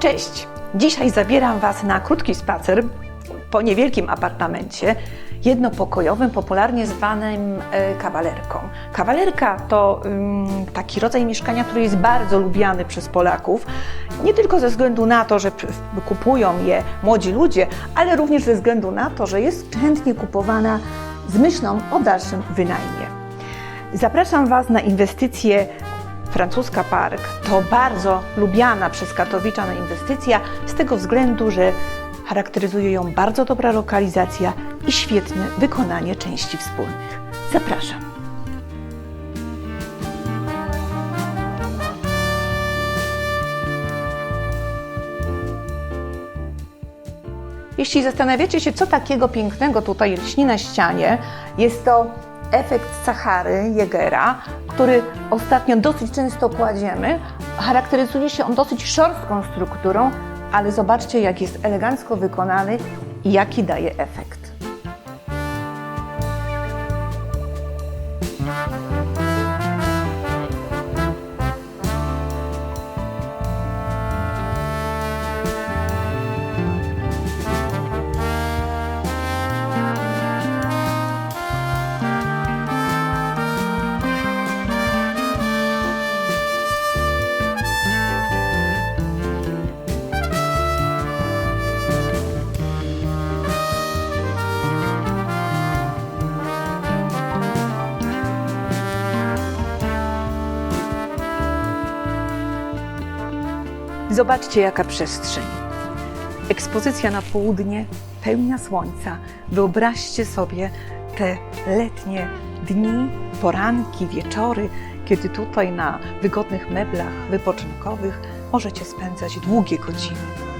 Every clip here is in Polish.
Cześć! Dzisiaj zabieram Was na krótki spacer po niewielkim apartamencie jednopokojowym, popularnie zwanym e, kawalerką. Kawalerka to ym, taki rodzaj mieszkania, który jest bardzo lubiany przez Polaków, nie tylko ze względu na to, że kupują je młodzi ludzie, ale również ze względu na to, że jest chętnie kupowana z myślą o dalszym wynajmie. Zapraszam Was na inwestycję Francuska Park. To bardzo lubiana przez Katowicza inwestycja z tego względu, że charakteryzuje ją bardzo dobra lokalizacja i świetne wykonanie części wspólnych. Zapraszam. Jeśli zastanawiacie się, co takiego pięknego tutaj lśni na ścianie, jest to efekt Sahary Jägera, który ostatnio dosyć często kładziemy. Charakteryzuje się on dosyć szorstką strukturą, ale zobaczcie, jak jest elegancko wykonany i jaki daje efekt. Zobaczcie, jaka przestrzeń. Ekspozycja na południe, pełnia słońca. Wyobraźcie sobie te letnie dni, poranki, wieczory, kiedy tutaj na wygodnych meblach wypoczynkowych możecie spędzać długie godziny.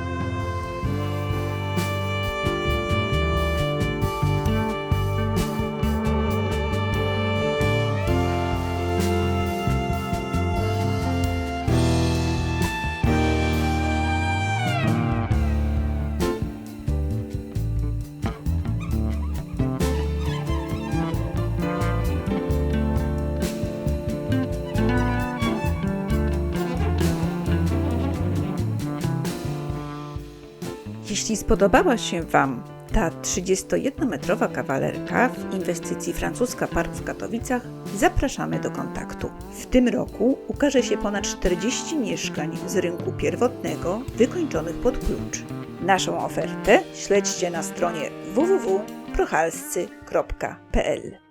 Jeśli spodobała się Wam ta 31-metrowa kawalerka w inwestycji Francuska Park w Katowicach, zapraszamy do kontaktu. W tym roku ukaże się ponad 40 mieszkań z rynku pierwotnego wykończonych pod klucz. Naszą ofertę śledźcie na stronie www.prochalscy.pl.